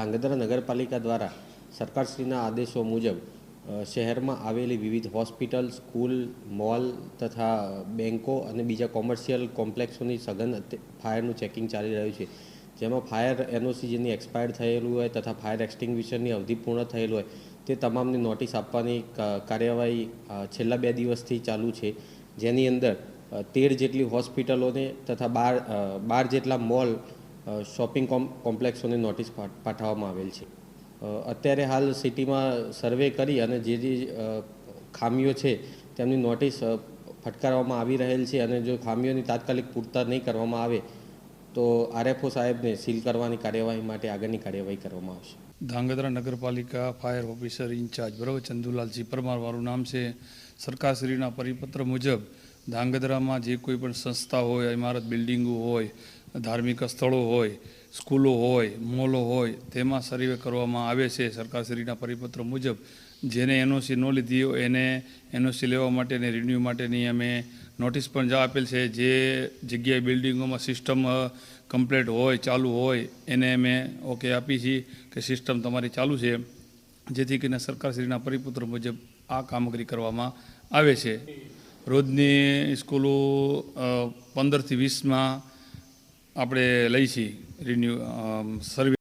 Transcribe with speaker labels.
Speaker 1: ધ્રાંગધ્રા નગરપાલિકા દ્વારા સરકારશ્રીના આદેશો મુજબ શહેરમાં આવેલી વિવિધ હોસ્પિટલ, સ્કૂલ, મોલ તથા બેન્કો અને બીજા કોમર્શિયલ કોમ્પ્લેક્સોની સઘન ફાયરનું ચેકિંગ ચાલી રહ્યું છે. જેમાં ફાયર એનઓસી જેની એક્સપાયર્ડ થયેલું હોય તથા ફાયર એક્સટિંગ્વિશરની અવધિ પૂર્ણ થયેલ હોય, તે તમામની નોટિસ આપવાની કાર્યવાહી છેલ્લા બે દિવસથી ચાલુ છે. જેની અંદર તેર જેટલી હોસ્પિટલોને તથા બાર બાર જેટલા મોલ શોપિંગ કોમ, કોમ્પ્લેક્સોને નોટિસ પાઠવવામાં આવેલ છે. અત્યારે હાલ સિટીમાં સર્વે કરી અને જે જે ખામીઓ છે, તેમની નોટિસ ફટકારવામાં આવી રહેલ છે અને જો ખામીઓની તાત્કાલિક પૂરતા નહીં કરવામાં આવે, તો આરએફઓ સાહેબને સીલ કરવાની કાર્યવાહી માટે આગળની કાર્યવાહી કરવામાં આવશે.
Speaker 2: ધાંગધ્રા નગરપાલિકા ફાયર ઓફિસર ઇન્ચાર્જ, બરાબર? ચંદુલાલજી પરમાર, મારું નામ છે. સરકારશ્રીના પરિપત્ર મુજબ ધાંગધ્રામાં જે કોઈ પણ સંસ્થા હોય, ઇમારત બિલ્ડિંગો હોય, ધાર્મિક સ્થળો હોય, સ્કૂલો હોય, મોલો હોય, તેમાં સર્વે કરવામાં આવે છે સરકારશ્રીના પરિપત્ર મુજબ. જેને એનઓસી ન લીધી હોય, એને એનઓસી લેવા માટેની રિન્યૂ માટેની અમે નોટિસ પણ જા આપેલ છે. જે જગ્યાએ બિલ્ડિંગોમાં સિસ્ટમ કમ્પ્લેટ હોય, ચાલુ હોય, એને અમે ઓકે આપી છીએ કે સિસ્ટમ તમારી ચાલુ છે. જેથી કરીને સરકારશ્રીના પરિપત્ર મુજબ આ કામગીરી કરવામાં આવે છે. રોજની સ્કૂલો પંદરથી વીસમાં આપણે લઈ છીએ. રિન્યુ સર્વે